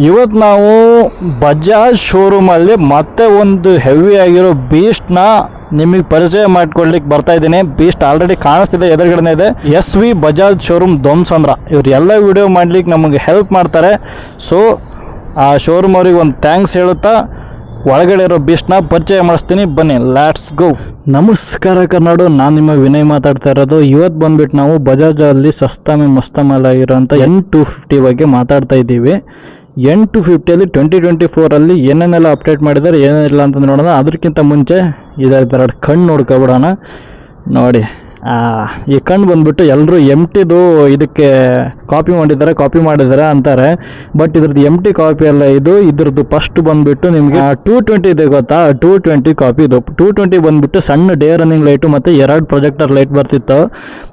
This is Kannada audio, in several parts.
ಇವತ್ತು ನಾವು ಬಜಾಜ್ ಶೋರೂಮಲ್ಲಿ ಮತ್ತೆ ಒಂದು ಹೆವಿ ಆಗಿರೋ ಬೀಸ್ಟ್ನ ನಿಮಗೆ ಪರಿಚಯ ಮಾಡ್ಕೊಳ್ಲಿಕ್ಕೆ ಬರ್ತಾ ಇದ್ದೀನಿ. ಬೀಸ್ಟ್ ಆಲ್ರೆಡಿ ಕಾಣಿಸ್ತಿದೆ, ಎದುರುಗಡೆನೇ ಇದೆ. ಎಸ್ ವಿ ಬಜಾಜ್ ಶೋರೂಮ್ ಧ್ವಂಸಂದ್ರ. ಇವ್ರು ಎಲ್ಲ ವಿಡಿಯೋ ಮಾಡ್ಲಿಕ್ಕೆ ನಮಗೆ ಹೆಲ್ಪ್ ಮಾಡ್ತಾರೆ. ಸೊ ಆ ಶೋರೂಮ್ ಅವ್ರಿಗೆ ಒಂದು ಥ್ಯಾಂಕ್ಸ್ ಹೇಳುತ್ತಾ, ಒಳಗಡೆ ಇರೋ ಬೀಸ್ಟ್ನ ಪರಿಚಯ ಮಾಡಿಸ್ತೀನಿ. ಬನ್ನಿ ಲ್ಯಾಟ್ಸ್ ಗೋ ನಮಸ್ಕಾರ ಕನ್ನಡ ನಾನು ನಿಮ್ಮ ವಿನಯ್ ಮಾತಾಡ್ತಾ ಇರೋದು. ಇವತ್ತು ಬಂದ್ಬಿಟ್ಟು ನಾವು ಬಜಾಜಲ್ಲಿ ಸಸ್ತಾ ಮೇ ಮಸ್ತ ಮಾಲ್ ಆಗಿರೋಂಥ ಎನ್ ಟು ಫಿಫ್ಟಿ ಬಗ್ಗೆ ಮಾತಾಡ್ತಾ ಇದ್ದೀವಿ. ಎನ್ ಟು ಫಿಫ್ಟಿಯಲ್ಲಿ ಟ್ವೆಂಟಿ ಟ್ವೆಂಟಿ ಫೋರಲ್ಲಿ ಏನೇನೆಲ್ಲ ಅಪ್ಡೇಟ್ ಮಾಡಿದ್ದಾರೆ, ಏನೇನಿಲ್ಲ ಅಂತ ನೋಡೋಣ. ಅದಕ್ಕಿಂತ ಮುಂಚೆ ಇದರ ಎರಡು ಕಣ್ಣು ನೋಡ್ಕೊಬಿಡೋಣ. ನೋಡಿ ಈ ಕಣ್ಣು ಬಂದ್ಬಿಟ್ಟು ಎಲ್ಲರೂ ಎಂ ಟಿದು ಇದಕ್ಕೆ ಕಾಪಿ ಮಾಡಿದ್ದಾರೆ ಕಾಪಿ ಮಾಡಿದ್ದಾರೆ ಅಂತಾರೆ. ಬಟ್ ಇದ್ರದ್ದು ಎಂ ಟಿ ಕಾಪಿ ಅಲ್ಲ ಇದು, ಇದ್ರದ್ದು ಫಸ್ಟ್ ಬಂದುಬಿಟ್ಟು ನಿಮಗೆ ಟೂ ಟ್ವೆಂಟಿ ಇದೆ ಗೊತ್ತಾ? ಟೂ ಟ್ವೆಂಟಿ ಕಾಪಿ ಇದು. ಟೂ ಟ್ವೆಂಟಿ ಬಂದುಬಿಟ್ಟು ಸಣ್ಣ ಡೇ ರನ್ನಿಂಗ್ ಲೈಟು ಮತ್ತು ಎರಡು ಪ್ರೊಜೆಕ್ಟರ್ ಲೈಟ್ ಬರ್ತಿತ್ತು.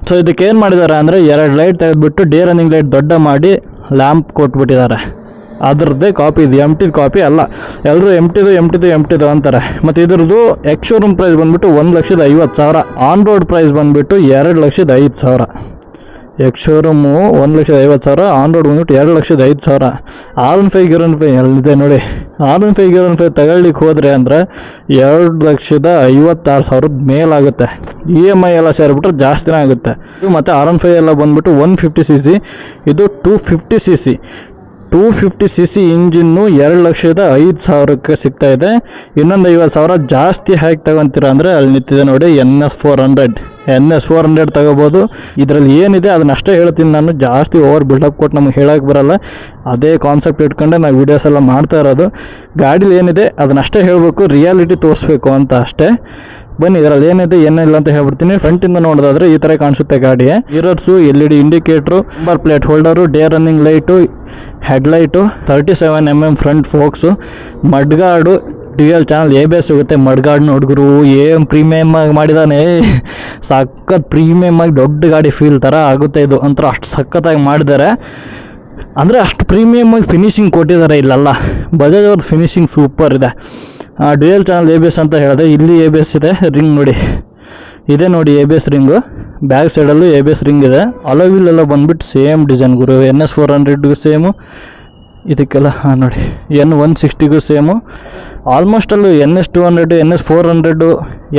ಸೊ ಇದಕ್ಕೆ ಏನು ಮಾಡಿದ್ದಾರೆ ಅಂದರೆ ಎರಡು ಲೈಟ್ ತೆಗೆದುಬಿಟ್ಟು ಡೇ ರನ್ನಿಂಗ್ ಲೈಟ್ ದೊಡ್ಡ ಮಾಡಿ ಲ್ಯಾಂಪ್ ಕೊಟ್ಬಿಟ್ಟಿದ್ದಾರೆ. ಅದ್ರದ್ದೇ ಕಾಪಿ ಇದು ಎಂ ಟಿದು ಕಾಪಿ ಅಲ್ಲ. ಎಲ್ಲರೂ ಎಂ ಟಿದು ಎಂ ಟಿದು ಎಂ ಟಿದು ಅಂತಾರೆ. ಮತ್ತು ಇದ್ರದ್ದು ಎಕ್ಸ್ ಶೋರೂಮ್ ಪ್ರೈಸ್ ಬಂದುಬಿಟ್ಟು ಒಂದು ಲಕ್ಷದ ಐವತ್ತು ಸಾವಿರ. ಆನ್ ರೋಡ್ ಪ್ರೈಸ್ ಬಂದುಬಿಟ್ಟು ಎರಡು ಲಕ್ಷದ ಐದು ಸಾವಿರ. ಎಕ್ಸ್ ಶೋರೂಮು ಒಂದು ಲಕ್ಷದ ಐವತ್ತು ಸಾವಿರ ಆನ್ ರೋಡ್ ಬಂದ್ಬಿಟ್ಟು ಎರಡು ಲಕ್ಷದ ಐದು ಸಾವಿರ. ಆರ್ ಒನ್ ಫೈವ್ ಗಿರನ್ ಫೈ ಎಲ್ಲಿದೆ ನೋಡಿ. ಆರ್ ಒನ್ ಫೈವ್ ಗಿರನ್ ಫೈ ತಗೊಳ್ಳಿಕ್ಕೆ ಹೋದರೆ ಅಂದರೆ ಎರಡು ಲಕ್ಷದ ಐವತ್ತಾರು ಸಾವಿರದ ಮೇಲಾಗುತ್ತೆ. ಇ ಎಂ ಐ ಎಲ್ಲ ಸೇರಿಬಿಟ್ರೆ ಜಾಸ್ತಿನೇ ಆಗುತ್ತೆ. ಮತ್ತು ಆರ್ ಒನ್ ಫೈವ್ ಎಲ್ಲ ಬಂದುಬಿಟ್ಟು ಒನ್ ಫಿಫ್ಟಿ ಸಿ ಸಿ ಇದು two fifty C C two fifty C C engine ಎರಡು ಲಕ್ಷದ ಐದು ಸಾವಿರಕ್ಕೆ ಸಿಗ್ತಾ ಇದೆ. ಇನ್ನೊಂದು ಐವತ್ತು ಸಾವಿರ ಜಾಸ್ತಿ ಹೇಗೆ ತಗೊಂತೀರ ಅಂದರೆ ಅಲ್ಲಿ ನಿಂತಿದೆ ನೋಡಿ, N S four hundred. N S four hundred ತಗೋಬೋದು. ಇದರಲ್ಲಿ ಏನಿದೆ ಅದನ್ನ ಅಷ್ಟೇ ಹೇಳ್ತೀನಿ ನಾನು, ಜಾಸ್ತಿ ಓವರ್ ಬಿಲ್ಡಪ್ ಕೊಟ್ಟು ನಮಗೆ ಹೇಳೋಕ್ಕೆ ಬರಲ್ಲ. ಅದೇ ಕಾನ್ಸೆಪ್ಟ್ ಇಟ್ಕೊಂಡೆ ನಾವು ವೀಡಿಯೋಸ್ ಎಲ್ಲ ಮಾಡ್ತಾ ಇರೋದು. ಗಾಡೀಲಿ ಏನಿದೆ ಅದನ್ನಷ್ಟೇ ಹೇಳಬೇಕು ರಿಯಾಲಿಟಿ ತೋರಿಸ್ಬೇಕು ಅಂತ ಅಷ್ಟೇ. ಬನ್ನಿ, ಇದರಲ್ಲಿ ಏನಿದೆ, ಏನಿಲ್ಲ ಅಂತ ಹೇಳ್ಬಿಡ್ತೀನಿ. ಫ್ರಂಟ್ ಇಂದ ನೋಡೋದಾದ್ರೆ ಈ ತರ ಕಾಣಿಸುತ್ತೆ ಗಾಡಿ. Mirrors L E D indicators number plate holder day running light headlight thirty seven M M front forks mudguard L channel A B S ಸಿಗುತ್ತೆ. ಮಡ್ಗಾರ್ಡ್ನ ಹುಡುಗರು ಏನು ಪ್ರೀಮಿಯಮ್ ಆಗಿ ಮಾಡಿದಾನೆ. ಸಖತ್ ಪ್ರೀಮಿಯಮ್ ಆಗಿ ದೊಡ್ಡ ಗಾಡಿ ಫೀಲ್ ಥರ ಆಗುತ್ತೆ ಇದು. ಅಂತ ಅಷ್ಟು ಸಖತ್ತಾಗಿ ಮಾಡಿದ್ದಾರೆ ಅಂದರೆ ಅಷ್ಟು ಪ್ರೀಮಿಯಮ್ ಆಗಿ ಫಿನಿಶಿಂಗ್ ಕೊಟ್ಟಿದ್ದಾರೆ ಇಲ್ಲಲ್ಲ. ಬಜಾಜ್ ಅವ್ರ ಫಿನಿಶಿಂಗ್ ಸೂಪರ್ ಇದೆ. Dual channel A B S ಅಂತ ಹೇಳಿದೆ, ಇಲ್ಲಿ ಎ ಬಿ ಎಸ್ ಇದೆ ರಿಂಗ್ ನೋಡಿ. ಇದೆ ನೋಡಿ A B S ring back ಸೈಡಲ್ಲೂ A B S ring ಇದೆ. ಅಲೋವಿಲ್ ಎಲ್ಲ ಬಂದ್ಬಿಟ್ಟು ಸೇಮ್ ಡಿಸೈನ್ ಗುರು. ಎನ್ ಎಸ್ ಫೋರ್ ಹಂಡ್ರೆಡ್ಗೂ ಸೇಮು ಇದಕ್ಕೆಲ್ಲ ನೋಡಿ. ಎನ್ ಒನ್ ಸಿಕ್ಸ್ಟಿಗೂ ಸೇಮು. ಆಲ್ಮೋಸ್ಟ್ ಅಲ್ಲೂ N S two hundred, N S four hundred,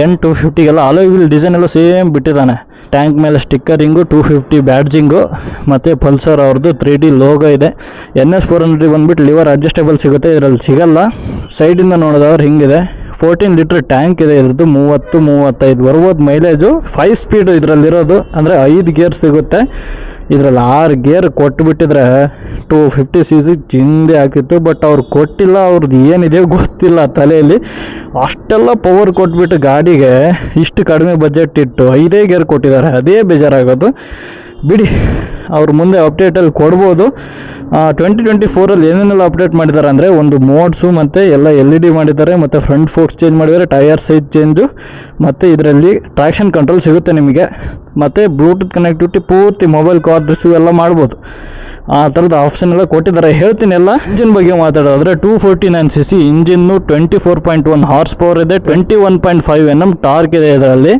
N two ಫಿಫ್ಟಿಗೆಲ್ಲ alloy wheel design ಎಲ್ಲ ಸೇಮ್ ಬಿಟ್ಟಿದ್ದಾನೆ. ಟ್ಯಾಂಕ್ ಮೇಲೆ ಸ್ಟಿಕ್ಕರಿಂಗು ಟೂ ಫಿಫ್ಟಿ ಬ್ಯಾಡ್ಜಿಂಗು ಮತ್ತು ಪಲ್ಸರ್ ಅವ್ರದ್ದು ತ್ರೀ ಡಿ ಲೋಗೋ ಇದೆ. ಎನ್ ಎಸ್ ಫೋರ್ ಹಂಡ್ರೆಡ್ ಬಂದುಬಿಟ್ಟು ಲಿವರ್ ಅಡ್ಜಸ್ಟೇಬಲ್ ಸಿಗುತ್ತೆ. ಇದರಲ್ಲಿ ಸಿಗಲ್ಲ. ಸೈಡಿಂದ ನೋಡಿದವ್ರು ಹಿಂಗಿದೆ. ಫೋರ್ಟೀನ್ ಲೀಟ್ರ್ ಟ್ಯಾಂಕ್ ಇದೆ. ಇದ್ರದ್ದು ಮೂವತ್ತು, ಮೂವತ್ತೈದು ಬರ್ಬೋದು ಮೈಲೇಜು ಫೈವ್ ಸ್ಪೀಡು ಇದರಲ್ಲಿರೋದು, ಅಂದರೆ ಐದು ಗೇರ್ ಸಿಗುತ್ತೆ. ಇದರಲ್ಲಿ ಆರು ಗೇರ್ ಕೊಟ್ಬಿಟ್ಟಿದ್ರೆ ಟೂ ಫಿಫ್ಟಿ ಸಿ ಸಿ ಚಿಂದೆ ಆಗ್ತಿತ್ತು ಬಟ್ ಅವ್ರು ಕೊಟ್ಟಿಲ್ಲ, ಅವ್ರದ್ದು ಏನಿದೆ ಗೊತ್ತಿಲ್ಲ ತಲೆಯಲ್ಲಿ. ಅಷ್ಟೆಲ್ಲ ಪವರ್ ಕೊಟ್ಬಿಟ್ಟು ಗಾಡಿಗೆ ಇಷ್ಟು ಕಡಿಮೆ ಬಜೆಟ್ ಇಟ್ಟು ಐದೇ ಗೇರ್ ಕೊಟ್ಟಿದ್ದಾರೆ. ಅದೇ ಬೇಜಾರಾಗೋದು. ಬಿಡಿ, ಅವ್ರ ಮುಂದೆ ಅಪ್ಡೇಟಲ್ಲಿ ಕೊಡ್ಬೋದು. ಟ್ವೆಂಟಿ ಟ್ವೆಂಟಿ ಫೋರಲ್ಲಿ ಏನೇನೆಲ್ಲ ಅಪ್ಡೇಟ್ ಮಾಡಿದ್ದಾರೆ ಅಂದರೆ ಒಂದು ಮೋಡ್ಸು ಮತ್ತು ಎಲ್ಲ ಎಲ್ ಇ ಡಿ ಮಾಡಿದ್ದಾರೆ, ಮತ್ತು ಫ್ರಂಟ್ ಫೋರ್ಸ್ ಚೇಂಜ್ ಮಾಡಿದ್ದಾರೆ ಟೈರ್ ಸೈಜ್ ಚೇಂಜು ಮತ್ತು ಇದರಲ್ಲಿ ಟ್ರ್ಯಾಕ್ಷನ್ ಕಂಟ್ರೋಲ್ ಸಿಗುತ್ತೆ ನಿಮಗೆ. ಮತ್ತು ಬ್ಲೂಟೂತ್ ಕನೆಕ್ಟಿವಿಟಿ ಪೂರ್ತಿ ಮೊಬೈಲ್ ಕಾರ್ಡ್ಸು ಎಲ್ಲ ಮಾಡ್ಬೋದು. ಆ ಥರದ ಆಪ್ಷನ್ ಎಲ್ಲ ಕೊಟ್ಟಿದ್ದಾರೆ. ಹೇಳ್ತೀನಿ ಎಲ್ಲ. ಇಂಜಿನ್ ಬಗ್ಗೆ ಮಾತಾಡೋದ್ರೆ two forty nine C C engine twenty four point one horse power ಇದೆ twenty one point five N M torque ಇದೆ ಇದರಲ್ಲಿ.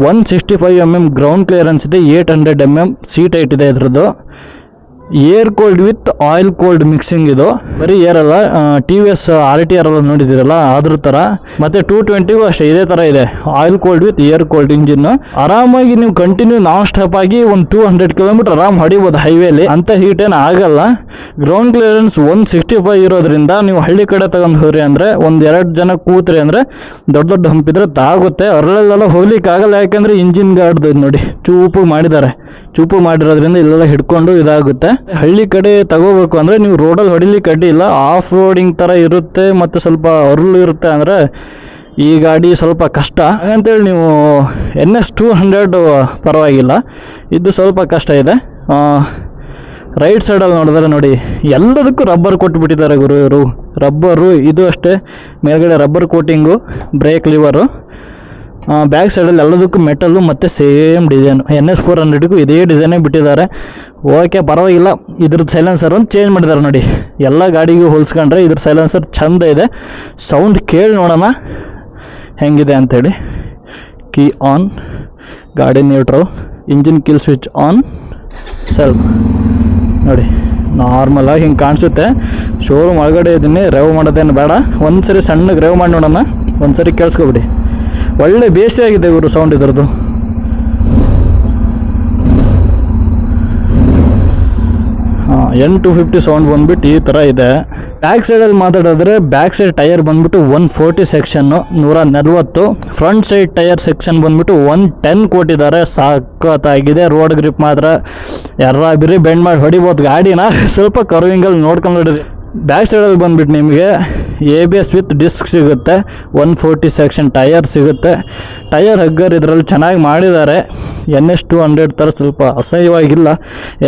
One sixty five M M ground clearance ಇದೆ eight hundred M M seat height ಇದೆ ಇದ್ರದ್ದು air cold with oil cold mixing ಇದು. ಬರೀ ಏರ್ ಅಲ್ಲ T V S, R T R ಎಲ್ಲ ನೋಡಿದಿರಲ್ಲ ಅದ್ರ ಥರ ಮತ್ತೆ ಟೂ ಟ್ವೆಂಟಿಗೂ ಅಷ್ಟೇ, ಇದೇ ಥರ ಇದೆ. Oil cold with air cold engine. ಆರಾಮಾಗಿ ನೀವು ಕಂಟಿನ್ಯೂ ನಾನ್ ಸ್ಟಾಪ್ ಆಗಿ ಒಂದು ಟೂ ಹಂಡ್ರೆಡ್ ಕಿಲೋಮೀಟರ್ ಆರಾಮ್ ಹೊಡಿಬೋದು ಹೈವೇಲಿ ಅಂತ ಹೀಟ್ ಏನು ಆಗಲ್ಲ. Ground clearance one sixty five ಇರೋದ್ರಿಂದ ನೀವು ಹಳ್ಳಿ ಕಡೆ ತಗೊಂಡು ಹೋಗ್ರಿ ಅಂದರೆ, ಒಂದು ಎರಡು ಜನ ಕೂತ್ರಿ ಅಂದರೆ, ದೊಡ್ಡ ದೊಡ್ಡ ಹಂಪಿದ್ರೆ ತಾಗುತ್ತೆ. ಅರಳೆಲ್ಲ ಹೋಗ್ಲಿಕ್ಕೆ ಆಗಲ್ಲ ಯಾಕಂದ್ರೆ ಇಂಜಿನ್ ಗಾರ್ಡ್ದು ನೋಡಿ, ಚೂಪು ಮಾಡಿದ್ದಾರೆ. ಚೂಪು ಮಾಡಿರೋದ್ರಿಂದ ಇಲ್ಲೆಲ್ಲ ಹಿಡ್ಕೊಂಡು ಇದಾಗುತ್ತೆ. ಹಳ್ಳಿ ಕಡೆ ತಗೋಬೇಕು ಅಂದರೆ ನೀವು ರೋಡಲ್ಲಿ ಹೊಡಿಲಿಕ್ಕೆ ಅಡ್ಡಿಲ್ಲ ಆಫ್ ರೋಡಿಂಗ್ ಥರ ಇರುತ್ತೆ ಮತ್ತು ಸ್ವಲ್ಪ ಅರುಳು ಇರುತ್ತೆ ಅಂದರೆ ಈ ಗಾಡಿ ಸ್ವಲ್ಪ ಕಷ್ಟ. ಹಾಗಂತೇಳಿ ನೀವು ಎನ್ ಎಸ್ ಟೂ ಹಂಡ್ರೆಡ್ ಪರವಾಗಿಲ್ಲ, ಇದು ಸ್ವಲ್ಪ ಕಷ್ಟ ಇದೆ. ರೈಟ್ ಸೈಡಲ್ಲಿ ನೋಡಿದ್ರೆ ನೋಡಿ, ಎಲ್ಲದಕ್ಕೂ ರಬ್ಬರ್ ಕೊಟ್ಬಿಟ್ಟಿದ್ದಾರೆ ಗುರು ಇವರು ರಬ್ಬರು ಇದು ಅಷ್ಟೇ, ಮೇಲ್ಗಡೆ rubber coating brake lever back ಸೈಡಲ್ಲಿ ಎಲ್ಲದಕ್ಕೂ ಮೆಟಲ್ಲು ಮತ್ತು same design N S four ಹಂಡ್ರೆಡ್ಗೂ ಇದೇ ಡಿಸೈನೇ ಬಿಟ್ಟಿದ್ದಾರೆ. ಓಕೆ ಪರವಾಗಿಲ್ಲ. ಇದ್ರದ್ದು ಸೈಲೆನ್ಸರ್ ಒಂದು ಚೇಂಜ್ ಮಾಡಿದ್ದಾರೆ ನೋಡಿ. ಎಲ್ಲ ಗಾಡಿಗೂ ಹೋಲಿಸ್ಕೊಂಡ್ರೆ ಇದ್ರ ಸೈಲೆನ್ಸರ್ ಚಂದ ಇದೆ. ಸೌಂಡ್ ಕೇಳಿ ನೋಡೋಣ. ಹೆಂಗಿದೆ ಅಂಥೇಳಿ ಕೀ ಆನ್ ಗಾಡಿ neutral engine kill switch on self ನೋಡಿ ನಾರ್ಮಲಾಗಿ ಹಿಂಗೆ ಕಾಣಿಸುತ್ತೆ. ಶೋರೂಮ್ ಒಳಗಡೆ ಇದ್ದೀನಿ ರೇವ್ ಮಾಡೋದೇನು ಬೇಡ. ಒಂದು ಸರಿ ಸಣ್ಣಗೆ ರೇವ್ ಮಾಡಿ ನೋಡೋಣ. ಒಂದು ಸರಿ ಕೇಳಿಸ್ಕೊಬಿಡಿ. ಒಳ್ಳೆ ಬೇಸಿ ಆಗಿದೆ ಇವರು ಸೌಂಡ್ ಇದರದು ಹಾಂ ಎನ್ ಟು ಫಿಫ್ಟಿ ಸೌಂಡ್ ಬಂದ್ಬಿಟ್ಟು ಈ ಥರ ಇದೆ. ಬ್ಯಾಕ್ ಸೈಡಲ್ಲಿ ಮಾತಾಡಿದ್ರೆ ಬ್ಯಾಕ್ ಸೈಡ್ ಟೈರ್ ಬಂದ್ಬಿಟ್ಟು ಒನ್ ಫೋರ್ಟಿ ಸೆಕ್ಷನ್ನು ನೂರ ನಲ್ವತ್ತು ಫ್ರಂಟ್ ಸೈಡ್ ಟೈರ್ ಸೆಕ್ಷನ್ ಬಂದ್ಬಿಟ್ಟು ಒನ್ ಟೆನ್ ಕೊಟ್ಟಿದ್ದಾರೆ. ಸಾಕತ್ತಾಗಿದೆ ರೋಡ್ ಗ್ರಿಪ್ ಮಾತ್ರ. ಯಾರ ಬಿರಿ ಬೆಂಡ್ ಮಾಡಿ ಹೊಡಿಬೋದು. ಗಾಡಿನ ಸ್ವಲ್ಪ ಕರ್ವಿಂಗಲ್ಲಿ ನೋಡ್ಕೊಂಡು ಬ್ಯಾಕ್ ಸೈಡಲ್ಲಿ ಬಂದ್ಬಿಟ್ಟು ನಿಮಗೆ A B S with disc ಸಿಗುತ್ತೆ ಒನ್ ಫೋರ್ಟಿ ಸೆಕ್ಷನ್ ಟಯರ್ ಸಿಗುತ್ತೆ. ಟಯರ್ ಹಗ್ಗರ್ ಇದರಲ್ಲಿ ಚೆನ್ನಾಗಿ ಮಾಡಿದ್ದಾರೆ. ಎನ್ ಎಸ್ ಟು ಹಂಡ್ರೆಡ್ ಥರ ಸ್ವಲ್ಪ ಅಸಹ್ಯವಾಗಿಲ್ಲ.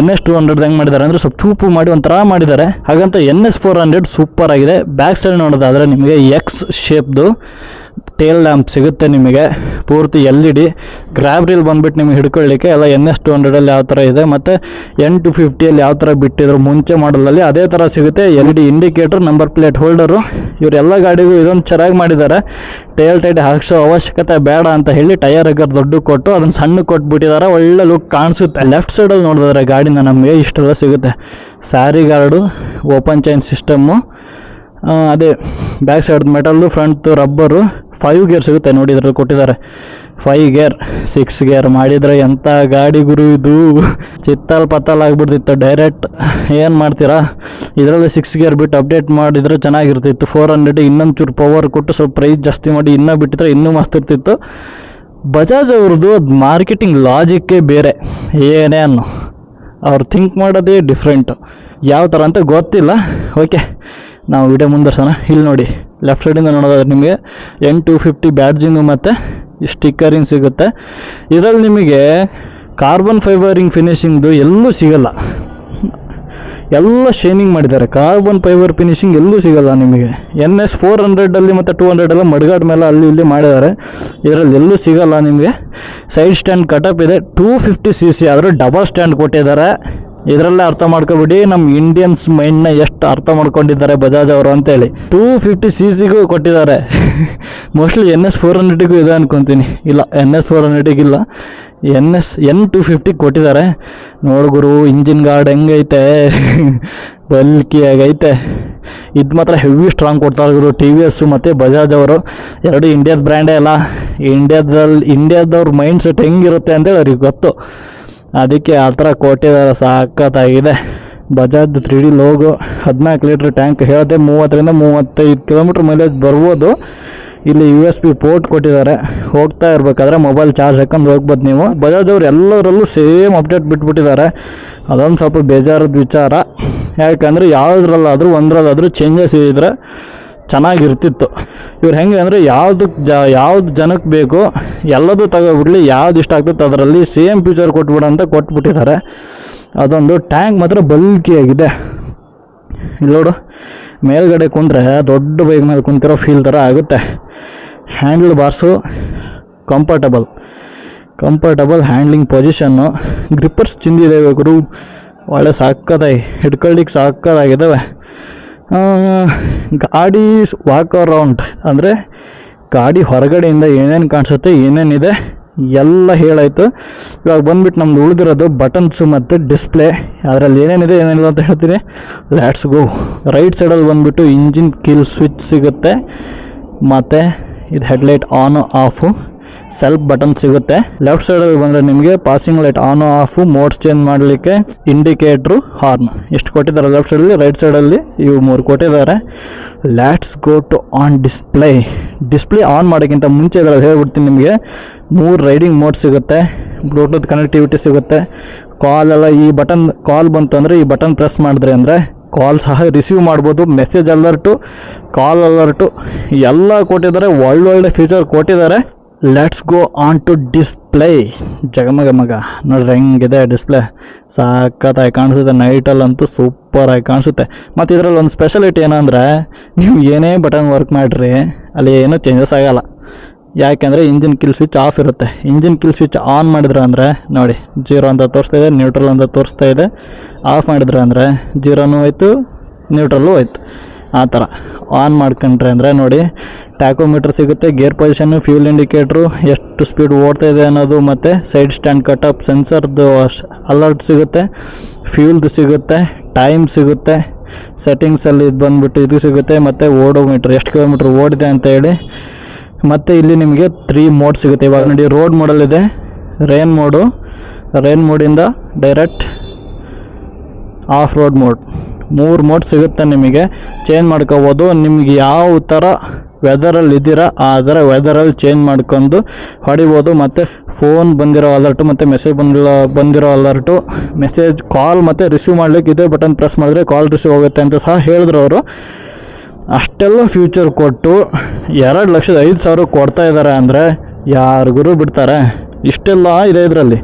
ಎನ್ ಎಸ್ ಟು ಹಂಡ್ರೆಡ್ ಹೆಂಗೆ ಮಾಡಿದ್ದಾರೆ ಅಂದರೆ ಸ್ವಲ್ಪ ಚೂಪು ಮಾಡಿ ಒಂಥರ ಮಾಡಿದ್ದಾರೆ. ಹಾಗಂತ N S four hundred super ಆಗಿದೆ. ಬ್ಯಾಕ್ ಸೈಡ್ ನೋಡೋದಾದರೆ ನಿಮಗೆ ಎಕ್ಸ್ ಶೇಪ್ದು ಟೇಲ್ ಲ್ಯಾಂಪ್ ಸಿಗುತ್ತೆ ನಿಮಗೆ. ಪೂರ್ತಿ ಎಲ್ ಇ ಡಿ ಗ್ರ್ಯಾಬ್ ಬಂದ್ಬಿಟ್ಟು ನಿಮಗೆ ಹಿಡ್ಕೊಳ್ಳಿಕ್ಕೆ ಎಲ್ಲ ಎನ್ ಎಸ್ ಟು ಹಂಡ್ರೆಡಲ್ಲಿ ಯಾವ ಥರ ಇದೆ. ಮತ್ತು ಎನ್ ಟು ಫಿಫ್ಟಿಯಲ್ಲಿ ಯಾವ ಥರ ಬಿಟ್ಟಿದ್ರು ಮುಂಚೆ ಮಾಡಲಲ್ಲಿ ಅದೇ ಥರ ಸಿಗುತ್ತೆ L E D indicator number plate holder ಇವರೆಲ್ಲ ಗಾಡಿಗೂ ಇದೊಂದು ಚೆನ್ನಾಗಿ ಮಾಡಿದ್ದಾರೆ. ಟೇಲ್ ಟೈಟ್ ಹಾಕ್ಸೋ ಅವಶ್ಯಕತೆ ಬೇಡ ಅಂತ ಹೇಳಿ ಟೈರ್ ಹಗ್ಗರ್ ದೊಡ್ಡ ಕೊಟ್ಟು ಅದನ್ನು ಸಣ್ಣ ಕೊಟ್ಬಿಟ್ಟಿದ್ದಾರೆ. ಒಳ್ಳೆ ಲುಕ್ ಕಾಣಿಸುತ್ತೆ. ಲೆಫ್ಟ್ ಸೈಡಲ್ಲಿ ನೋಡಿದ್ರೆ ಗಾಡಿನ ನಮಗೆ ಇಷ್ಟೆಲ್ಲ ಸಿಗುತ್ತೆ. Sari guard open chain system ಅದೇ back side metal front rubber five gear ಸಿಗುತ್ತೆ ನೋಡಿ ಇದ್ರಲ್ಲಿ ಕೊಟ್ಟಿದ್ದಾರೆ. ಫೈವ್ ಗೇರ್ ಸಿಕ್ಸ್ ಗೇರ್ ಮಾಡಿದರೆ ಎಂಥ ಗಾಡಿ ಗುರು ಇದು? ಚಿತ್ತಲ್ ಪತ್ತಲ್ ಆಗಿಬಿಡ್ತಿತ್ತು ಡೈರೆಕ್ಟ್ ಏನು ಮಾಡ್ತೀರಾ? ಇದರಲ್ಲಿ ಸಿಕ್ಸ್ ಗೇರ್ ಬಿಟ್ಟು ಅಪ್ಡೇಟ್ ಮಾಡಿದರೆ ಚೆನ್ನಾಗಿರ್ತಿತ್ತು. ಫೋರ್ ಹಂಡ್ರೆಡ್ ಇನ್ನೊಂದು ಚೂರು ಪವರ್ ಕೊಟ್ಟು ಸ್ವಲ್ಪ ಪ್ರೈಸ್ ಜಾಸ್ತಿ ಮಾಡಿ ಇನ್ನೂ ಬಿಟ್ಟಿದ್ರೆ ಇನ್ನೂ ಮಸ್ತ್ ಇರ್ತಿತ್ತು. ಬಜಾಜ್ ಅವ್ರದ್ದು ಅದು ಮಾರ್ಕೆಟಿಂಗ್ ಲಾಜಿಕ್ಕೇ ಬೇರೆ. ಏನೇ ಅನ್ನೋ. ಅವ್ರು ಥಿಂಕ್ ಮಾಡೋದೇ ಡಿಫ್ರೆಂಟು ಯಾವ ಥರ ಅಂತ ಗೊತ್ತಿಲ್ಲ. ಓಕೆ ನಾವು ವಿಡಿಯೋ ಮುಂದರ್ಸೋಣ ಇಲ್ಲಿ ನೋಡಿ ಲೆಫ್ಟ್ ಸೈಡಿಂದ ನೋಡೋದಾದ್ರೆ ನಿಮಗೆ ಎನ್ ಟು ಫಿಫ್ಟಿ ಬ್ಯಾಡ್ಜಿಂಗು ಮತ್ತು ಸ್ಟಿಕ್ಕರಿಂಗ್ ಸಿಗುತ್ತೆ. ಇದರಲ್ಲಿ ನಿಮಗೆ ಕಾರ್ಬನ್ ಫೈಬರಿಂಗ್ ಫಿನಿಷಿಂಗ್ದು ಎಲ್ಲೂ ಸಿಗಲ್ಲ. ಎಲ್ಲ ಶೈನಿಂಗ್ ಮಾಡಿದ್ದಾರೆ. ಕಾರ್ಬನ್ ಫೈಬರ್ ಫಿನಿಶಿಂಗ್ ಎಲ್ಲೂ ಸಿಗಲ್ಲ ನಿಮಗೆ. ಎನ್ ಎಸ್ ಫೋರ್ ಹಂಡ್ರೆಡಲ್ಲಿ ಮತ್ತು ಟೂ ಹಂಡ್ರೆಡೆಲ್ಲ ಮಡ್ಗಾಡ್ ಮೇಲೆ ಅಲ್ಲಿ ಇಲ್ಲಿ ಮಾಡಿದ್ದಾರೆ. ಇದರಲ್ಲಿ ಎಲ್ಲೂ ಸಿಗಲ್ಲ ನಿಮಗೆ. ಸೈಡ್ ಸ್ಟ್ಯಾಂಡ್ ಕಟಪ್ ಇದೆ. ಟೂ ಫಿಫ್ಟಿ ಸಿ ಸಿ ಆದರೂ ಡಬಲ್ ಸ್ಟ್ಯಾಂಡ್ ಕೊಟ್ಟಿದ್ದಾರೆ. ಇದರಲ್ಲೇ ಅರ್ಥ ಮಾಡ್ಕೊಬಿಡಿ ನಮ್ಮ ಇಂಡಿಯನ್ಸ್ ಮೈಂಡ್ನ ಎಷ್ಟು ಅರ್ಥ ಮಾಡ್ಕೊಂಡಿದ್ದಾರೆ ಬಜಾಜ್ ಅವರು ಅಂತೇಳಿ. ಟೂ ಫಿಫ್ಟಿ ಸಿ ಸಿಗೂ ಕೊಟ್ಟಿದ್ದಾರೆ. ಮೋಸ್ಟ್ಲಿ ಎನ್ ಎಸ್ ಫೋರ್ ಹಂಡ್ರೆಡಿಗೂ ಇದೆ ಅನ್ಕೊತೀನಿ. ಇಲ್ಲ ಎನ್ ಎಸ್ ಫೋರ್ ಹಂಡ್ರೆಡಿಗಿಲ್ಲ ಎನ್ ಎಸ್ ಎನ್ ಟು ಫಿಫ್ಟಿಗೆ ಕೊಟ್ಟಿದ್ದಾರೆ. ನೋಡ್ಗುರು ಇಂಜಿನ್ ಗಾರ್ಡ್ ಹೆಂಗೈತೆ? ಬಲ್ಕಿಯಾಗೈತೆ. ಇದು ಮಾತ್ರ ಹೆವಿ ಸ್ಟ್ರಾಂಗ್ ಕೊಡ್ತಾ ಇದ್ರು ಟಿ ವಿ ಎಸ್ಸು ಮತ್ತು ಬಜಾಜ್ ಅವರು. ಎರಡು ಇಂಡಿಯಾದ ಬ್ರ್ಯಾಂಡೇ ಅಲ್ಲ. ಇಂಡಿಯಾದಲ್ಲಿ ಇಂಡಿಯಾದವ್ರ ಮೈಂಡ್ ಸೆಟ್ ಹೆಂಗಿರುತ್ತೆ ಅಂತೇಳಿ ಅವ್ರಿಗೆ ಗೊತ್ತು. ಅದಕ್ಕೆ ಆ ಥರ ಕೊಟ್ಟಿದ್ದಾರೆ ಸಾಕತ್ತಾಗಿದೆ. ಬಜಾಜ್ ತ್ರೀ ಡಿ ಲೋಗೋ ಹದಿನಾಲ್ಕು ಲೀಟ್ರ್ ಟ್ಯಾಂಕ್ ಹೇಳಿದೆ ಮೂವತ್ತರಿಂದ ಮೂವತ್ತೈದು ಕಿಲೋಮೀಟ್ರ್ ಮೈಲೇಜ್ ಬರ್ಬೋದು. ಇಲ್ಲಿ ಯು ಎಸ್ ಪಿ ಪೋರ್ಟ್ ಕೊಟ್ಟಿದ್ದಾರೆ. ಹೋಗ್ತಾ ಇರಬೇಕಾದ್ರೆ ಮೊಬೈಲ್ ಚಾರ್ಜ್ ಹಾಕೊಂಡು ಹೋಗ್ಬೋದು ನೀವು. ಬಜಾಜ್ ಅವ್ರು ಎಲ್ಲದರಲ್ಲೂ ಸೇಮ್ ಅಪ್ಡೇಟ್ ಬಿಟ್ಬಿಟ್ಟಿದ್ದಾರೆ. ಅದೊಂದು ಸ್ವಲ್ಪ ಬೇಜಾರದ ವಿಚಾರ. ಯಾಕಂದರೆ ಯಾವುದ್ರಲ್ಲಾದರೂ, ಒಂದರಲ್ಲಾದರೂ ಚೇಂಜಸ್ ಇದ್ದರೆ ಚೆನ್ನಾಗಿರ್ತಿತ್ತು. ಇವ್ರು ಹೆಂಗೆ ಅಂದರೆ ಯಾವುದಕ್ಕೆ ಜ, ಯಾವ್ದು ಜನಕ್ಕೆ ಬೇಕು ಎಲ್ಲದೂ ತಗೋಬಿಡಲಿ ಯಾವ್ದು ಇಷ್ಟ ಆಗ್ತದೆ ಅದರಲ್ಲಿ ಸೇಮ್ ಫ್ಯೂಚರ್ ಕೊಟ್ಬಿಡ ಅಂತ ಕೊಟ್ಬಿಟ್ಟಿದ್ದಾರೆ. ಅದೊಂದು ಟ್ಯಾಂಕ್ ಮಾತ್ರ ಬಲ್ಕಿಯಾಗಿದೆ. ಇಲ್ಲಿ ನೋಡು, ಮೇಲ್ಗಡೆ ಕುಂತ್ರೆ ದೊಡ್ಡ ಬೈಕ್ ಮೇಲೆ ಕುಂತಿರೋ ಫೀಲ್ ಥರ ಆಗುತ್ತೆ. Handle bars comfortable. Comfortable handling position. Grippers ಚಿಂದಿದೆ ಗುರು. ಒಳ್ಳೆ ಸಾಕದಾಗಿ ಹಿಡ್ಕೊಳ್ಳಿಕ್ಕೆ ಸಾಕದಾಗಿದ್ದಾವೆ ಗಾಡಿ ವಾಕ್ ಅರೌಂಡ್ ಅಂದರೆ ಗಾಡಿ ಹೊರಗಡೆಯಿಂದ ಏನೇನು ಕಾಣಿಸುತ್ತೆ, ಏನೇನಿದೆ, ಎಲ್ಲ ಹೇಳಾಯಿತು. ಇವಾಗ ಬಂದ್ಬಿಟ್ಟು ನಮ್ದು ಉಳಿದಿರೋದು ಬಟನ್ಸು ಮತ್ತು ಡಿಸ್ಪ್ಲೇ ಅದರಲ್ಲಿ ಏನೇನಿದೆ ಏನೇನಿಲ್ಲ ಅಂತ ಹೇಳ್ತೀನಿ. ಲ್ಯಾಟ್ಸ್ ಗೋ ರೈಟ್ ಸೈಡಲ್ಲಿ ಬಂದ್ಬಿಟ್ಟು ಇಂಜಿನ್ ಕಿಲ್ ಸ್ವಿಚ್ ಸಿಗುತ್ತೆ. ಮತ್ತು ಇದು headlight on off self button ಸಿಗುತ್ತೆ. ಲೆಫ್ಟ್ ಸೈಡಲ್ಲಿ ಬಂದರೆ ನಿಮಗೆ passing light on off modes change ಮಾಡಲಿಕ್ಕೆ ಇಂಡಿಕೇಟ್ರು ಹಾರ್ನ್ ಎಷ್ಟು ಕೊಟ್ಟಿದ್ದಾರೆ ಲೆಫ್ಟ್ ಸೈಡಲ್ಲಿ ರೈಟ್ ಸೈಡಲ್ಲಿ ಇವು ಮೂರು ಕೊಟ್ಟಿದ್ದಾರೆ. Let's go to on display display on ಮಾಡೋಕ್ಕಿಂತ ಮುಂಚೆ ಇದರಲ್ಲಿ ಹೇಳ್ಬಿಡ್ತೀನಿ ನಿಮಗೆ. ಮೂರು ರೈಡಿಂಗ್ ಮೋಡ್ ಸಿಗುತ್ತೆ. ಬ್ಲೂಟೂತ್ ಕನೆಕ್ಟಿವಿಟಿ ಸಿಗುತ್ತೆ. ಕಾಲ್ ಎಲ್ಲ ಈ ಬಟನ್ ಕಾಲ್ ಬಂತು ಅಂದರೆ ಈ ಬಟನ್ ಪ್ರೆಸ್ ಮಾಡಿದ್ರೆ ಅಂದರೆ ಕಾಲ್ ಸಹ ರಿಸೀವ್ ಮಾಡ್ಬೋದು. ಮೆಸೇಜ್ ಅಲರ್ಟು ಕಾಲ್ ಅಲರ್ಟು ಎಲ್ಲ ಕೊಟ್ಟಿದ್ದಾರೆ. ಒಳ್ಳೊಳ್ಳೆ ಫೀಚರ್ ಕೊಟ್ಟಿದ್ದಾರೆ. Let's go on to display ಜಗಮಗ ಮಗ ನೋಡ್ರಿ ಹೆಂಗಿದೆ ಡಿಸ್ಪ್ಲೇ ಸಾಕತ್ತಾಗಿ ಕಾಣಿಸುತ್ತೆ. ನೈಟಲ್ಲಂತೂ ಸೂಪರಾಗಿ ಕಾಣಿಸುತ್ತೆ. ಮತ್ತು ಇದರಲ್ಲಿ ಒಂದು ಸ್ಪೆಷಲಿಟಿ ಏನಂದರೆ, ನೀವು ಏನೇ ಬಟನ್ ವರ್ಕ್ ಮಾಡಿರಿ, ಅಲ್ಲಿ ಏನೂ ಚೇಂಜಸ್ ಆಗೋಲ್ಲ. ಯಾಕೆಂದರೆ ಇಂಜಿನ್ ಕಿಲ್ ಸ್ವಿಚ್ ಆಫ್ ಇರುತ್ತೆ. ಇಂಜಿನ್ ಕಿಲ್ ಸ್ವಿಚ್ ಆನ್ ಮಾಡಿದ್ರೆ ಅಂದರೆ, ನೋಡಿ ಜೀರೋ ಅಂತ ತೋರಿಸ್ತಾ ಇದೆ ನ್ಯೂಟ್ರಲ್ ಅಂತ ತೋರಿಸ್ತಾ ಇದೆ. ಆಫ್ ಮಾಡಿದ್ರೆ ಅಂದರೆ ಜೀರೋನೂ ಹೋಯ್ತು ನ್ಯೂಟ್ರಲ್ಲೂ ಹೋಯ್ತು. ಆ ಥರ. ಆನ್ ಮಾಡ್ಕೊಂಡ್ರೆ ಅಂದರೆ, ನೋಡಿ ಟ್ಯಾಕೋಮೀಟ್ರ್ ಸಿಗುತ್ತೆ, ಗೇರ್ ಪೊಸಿಷನ್ ಫ್ಯೂಲ್ ಇಂಡಿಕೇಟ್ರು ಎಷ್ಟು ಸ್ಪೀಡ್ ಓಡ್ತಾ ಇದೆ ಅನ್ನೋದು ಮತ್ತು ಸೈಡ್ ಸ್ಟ್ಯಾಂಡ್ ಕಟಪ್ ಸೆನ್ಸರ್ದು ಅಲರ್ಟ್ ಸಿಗುತ್ತೆ ಫ್ಯೂಲ್ದು ಸಿಗುತ್ತೆ ಟೈಮ್ ಸಿಗುತ್ತೆ ಸೆಟ್ಟಿಂಗ್ಸಲ್ಲಿ ಇದು ಬಂದುಬಿಟ್ಟು ಇದು ಸಿಗುತ್ತೆ, ಮತ್ತು ಓಡೋಮೀಟ್ರ್, ಎಷ್ಟು ಕಿಲೋಮೀಟ್ರ್ ಓಡಿದೆ ಅಂತ ಹೇಳಿ. ಮತ್ತು ಇಲ್ಲಿ ನಿಮಗೆ ತ್ರೀ ಮೋಡ್ ಸಿಗುತ್ತೆ. ಇವಾಗ ನೋಡಿ ರೋಡ್ ಮೋಡಲ್ ಇದೆ ರೇನ್ ಮೋಡು ರೈನ್ ಮೋಡಿಂದ ಡೈರೆಕ್ಟ್ ಆಫ್ ರೋಡ್ ಮೋಡ್ ಮೂರು ಮೋಡ್ ಸಿಗುತ್ತೆ ನಿಮಗೆ. ಚೇಂಜ್ ಮಾಡ್ಕೋಬೋದು. ನಿಮ್ಗೆ ಯಾವ ಥರ ವೆದರಲ್ಲಿ ಇದ್ದೀರಾ? ಥರ ವೆದರಲ್ಲಿ ಚೇಂಜ್ ಮಾಡ್ಕೊಂಡು ಹೊಡಿಬೋದು. ಮತ್ತು ಫೋನ್ ಬಂದಿರೋ ಅಲರ್ಟು ಮತ್ತು ಮೆಸೇಜ್ ಬಂದಿರೋ ಬಂದಿರೋ ಅಲರ್ಟು ಮೆಸೇಜ್ ಕಾಲ್ ಮತ್ತು ರಿಸೀವ್ ಮಾಡ್ಲಿಕ್ಕೆ ಇದೇ ಬಟನ್ ಪ್ರೆಸ್ ಮಾಡಿದ್ರೆ ಕಾಲ್ ರಿಸೀವ್ ಆಗುತ್ತೆ ಅಂತ ಸಹ ಹೇಳಿದ್ರು ಅವರು. ಅಷ್ಟೆಲ್ಲ ಫ್ಯೂಚರ್ ಕೊಟ್ಟು ಎರಡು ಲಕ್ಷದ ಐದು ಸಾವಿರ ಕೊಡ್ತಾ ಇದ್ದಾರೆ ಅಂದರೆ ಯಾರಿಗೂ ಬಿಡ್ತಾರೆ? ಇಷ್ಟೆಲ್ಲ ಇದೆ ಇದರಲ್ಲಿ.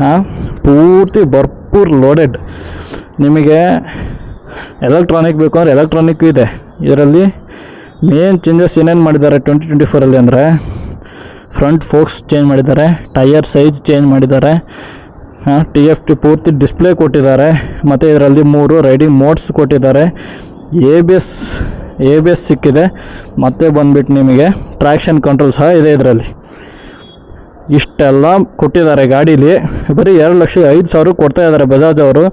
ಹಾಂ? ಪೂರ್ತಿ ಭರ್ಪೂರ್ ಲೋಡೆಡ್ ನಿಮಗೆ ಎಲೆಕ್ಟ್ರಾನಿಕ್ ಬೇಕು ಅಂದರೆ ಎಲೆಕ್ಟ್ರಾನಿಕ್ ಇದೆ. ಇದರಲ್ಲಿ ಮೇನ್ ಚೇಂಜಸ್ ಏನೇನು ಮಾಡಿದ್ದಾರೆ ಟ್ವೆಂಟಿ ಟ್ವೆಂಟಿ ಫೋರಲ್ಲಿ ಅಂದರೆ ಫ್ರಂಟ್ ಫೋಕ್ಸ್ ಚೇಂಜ್ ಮಾಡಿದ್ದಾರೆ ಟೈಯರ್ ಸೈಜ್ ಚೇಂಜ್ ಮಾಡಿದ್ದಾರೆ, ಹಾಂ ಟಿ ಎಫ್ ಟಿ ಪೂರ್ತಿ ಡಿಸ್ಪ್ಲೇ ಕೊಟ್ಟಿದ್ದಾರೆ, ಮತ್ತು ಇದರಲ್ಲಿ ಮೂರು ರೈಡಿಂಗ್ ಮೋಡ್ಸ್ ಕೊಟ್ಟಿದ್ದಾರೆ. A B S A B S ಸಿಕ್ಕಿದೆ, ಮತ್ತೆ ಬಂದ್ಬಿಟ್ಟು ನಿಮಗೆ ಟ್ರ್ಯಾಕ್ಷನ್ ಕಂಟ್ರೋಲ್ ಸಹ ಇದೆ ಇದರಲ್ಲಿ. ಇಷ್ಟೆಲ್ಲ ಕೊಟ್ಟಿದ್ದಾರೆ ಗಾಡೀಲಿ. ಬರೀ ಎರಡು ಲಕ್ಷದ ಐದು ಸಾವಿರ ಕೊಡ್ತಾ ಇದ್ದಾರೆ ಬಜಾಜ್ ಅವರು.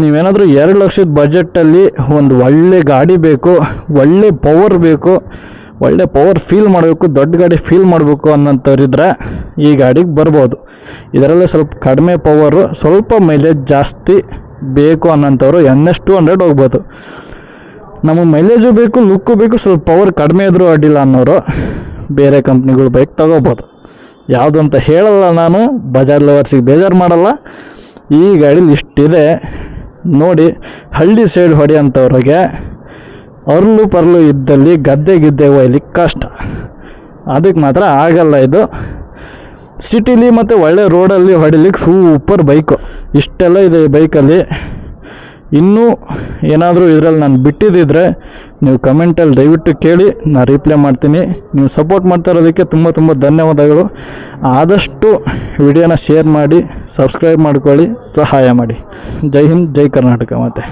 ನೀವೇನಾದರೂ ಎರಡು ಲಕ್ಷದ ಬಜೆಟಲ್ಲಿ ಒಂದು ಒಳ್ಳೆ ಗಾಡಿ ಬೇಕು, ಒಳ್ಳೆ ಪವರ್ ಬೇಕು, ಒಳ್ಳೆ ಪವರ್ ಫೀಲ್ ಮಾಡಬೇಕು, ದೊಡ್ಡ ಗಾಡಿ ಫೀಲ್ ಮಾಡಬೇಕು ಅನ್ನೋಂಥವ್ರಿದ್ರೆ ಈ ಗಾಡಿಗೆ ಬರ್ಬೋದು. ಇದರಲ್ಲೇ ಸ್ವಲ್ಪ ಕಡಿಮೆ ಪವರು ಸ್ವಲ್ಪ ಮೈಲೇಜ್ ಜಾಸ್ತಿ ಬೇಕು ಅನ್ನೋಂಥವ್ರು ಎನ್ ಎಸ್ ಟು ಹಂಡ್ರೆಡ್ ಹೋಗ್ಬೋದು. ನಮಗೆ ಮೈಲೇಜು ಬೇಕು ಲುಕ್ಕು ಬೇಕು, ಸ್ವಲ್ಪ ಪವರ್ ಕಡಿಮೆ ಇದ್ರೂ ಅಡ್ಡಿಲ್ಲ ಅನ್ನೋರು ಬೇರೆ ಕಂಪ್ನಿಗಳು ಬೈಕ್ ತಗೋಬೋದು. ಯಾವುದು ಅಂತ ಹೇಳಲ್ಲ ನಾನು, ಬಜಾರ್ ಲವರ್ಸಿಗೆ ಬೇಜಾರು ಮಾಡಲ್ಲ. ಈ ಗಾಡೀಲಿ ಇಷ್ಟಿದೆ. ನೋಡಿ, ಹಳ್ಳಿ ಸೈಡ್ ಹೊಡೆಯೋಂಥವ್ರಿಗೆ ಅರ್ಲು ಪರ್ಲು ಇದ್ದಲ್ಲಿ ಗದ್ದೆ ಗಿದ್ದೆ ಒಯ್ಲಿಕ್ಕೆ ಕಷ್ಟ. ಅದಕ್ಕೆ ಮಾತ್ರ ಆಗಲ್ಲ ಇದು. ಸಿಟಿಲಿ ಮತ್ತು ಒಳ್ಳೆ ರೋಡಲ್ಲಿ ಹೊಡಿಲಿಕ್ಕೆ ಸೂಪರ್ ಬೈಕು. ಇಷ್ಟೆಲ್ಲ ಇದೆ ಈ ಬೈಕಲ್ಲಿ. ಇನ್ನೂ ಏನಾದರೂ ಇದರಲ್ಲಿ ನಾನು ಬಿಟ್ಟಿದ್ದಿದ್ರೆ ನೀವು ಕಮೆಂಟಲ್ಲಿ ದಯವಿಟ್ಟು ಕೇಳಿ, ನಾನು ರಿಪ್ಲೈ ಮಾಡ್ತೀನಿ. ನೀವು ಸಪೋರ್ಟ್ ಮಾಡ್ತಾ ಇರೋದಕ್ಕೆ ತುಂಬ ತುಂಬ ಧನ್ಯವಾದಗಳು. ಆದಷ್ಟು ವಿಡಿಯೋನ ಶೇರ್ ಮಾಡಿ ಸಬ್ಸ್ಕ್ರೈಬ್ ಮಾಡ್ಕೊಳ್ಳಿ, ಸಹಾಯ ಮಾಡಿ. ಜೈ ಹಿಂದ್, ಜೈ ಕರ್ನಾಟಕ ಮತ್ತೆ